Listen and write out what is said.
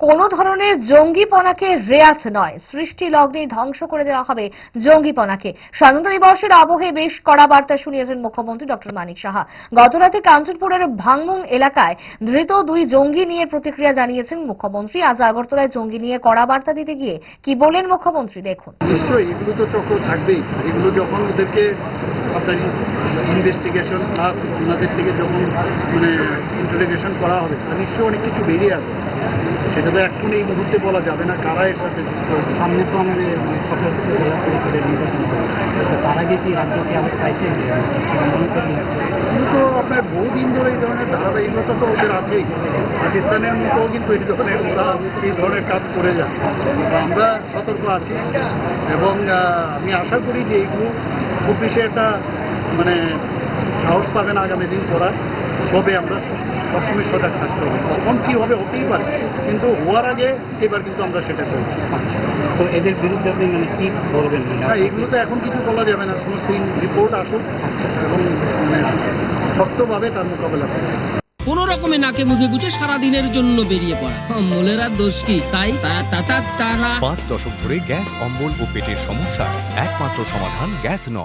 কোনো ধরনের জঙ্গিপনাকে রেয়াত নয়। সৃষ্টি লগ্নে ধ্বংস করে দেওয়া হবে জঙ্গিপনাকে। স্বাধীনতা দিবসের আবহে বেশ কড়া বার্তা শুনিয়েছেন মুখ্যমন্ত্রী ডক্টর মানিক সাহা। গতরাতে কাঞ্চনপুরের ভাঙমুং এলাকায় ধৃত দুই জঙ্গি নিয়ে প্রতিক্রিয়া জানিয়েছেন মুখ্যমন্ত্রী। আজ আগরতলায় জঙ্গি নিয়ে কড়া বার্তা দিতে গিয়ে কি বলেন মুখ্যমন্ত্রী? দেখুন। নিশ্চয়ই, এগুলো তো চক্র থাকবেই। এগুলো যখন ওদেরকে আপনার ইনভেস্টিগেশন প্লাস ওনাদের থেকে যখন মানে ইন্টারোগেশন করা হবে, তা নিশ্চয়ই অনেক কিছু বেরিয়ে আসবে। সেটা তো এখন এই মুহূর্তে বলা যাবে না কারা এর সাথে সামনে তো আমাদের মানে পরিষদের নির্বাচন তার আগে কি রাজ্য কি আবার চাইছে যে সেটা করি কিন্তু আপনার বহুদিন ধরে এই ধরনের ধারাবাহিকতা তো ওদের আছেই। পাকিস্তানের মতো কিন্তু এই ধরনের ওরা এই ধরনের কাজ করে যায় আমরা সতর্ক আছি। এবং আমি আশা করি যে এইগুলো খুব বেশি একটা মানে সাহস পাবেন আগামী দিন করার। তবে আমরা সবসময় সজাগ থাকতে হবে। কখন কী হবে হতেই পারে কিন্তু হওয়ার আগে এবার কিন্তু আমরা সেটা করব। তো এদের বিরুদ্ধে আপনি মানে কি বলবেন? না মানে এগুলো তো এখন কিছু বলা যাবে না সমস্ত রিপোর্ট আসুক এবং মানে শক্তভাবে তার মোকাবেলা করবে কোন রকমে নাকে মুখে গুছে সারা দিনের জন্য বেরিয়ে পড়া। অম্বলের আর দোষ কি? তাই তা- তা- তা- তারা পাঁচ দশক ধরে গ্যাস অম্বল ও পেটের সমস্যা। একমাত্র সমাধান গ্যাস নল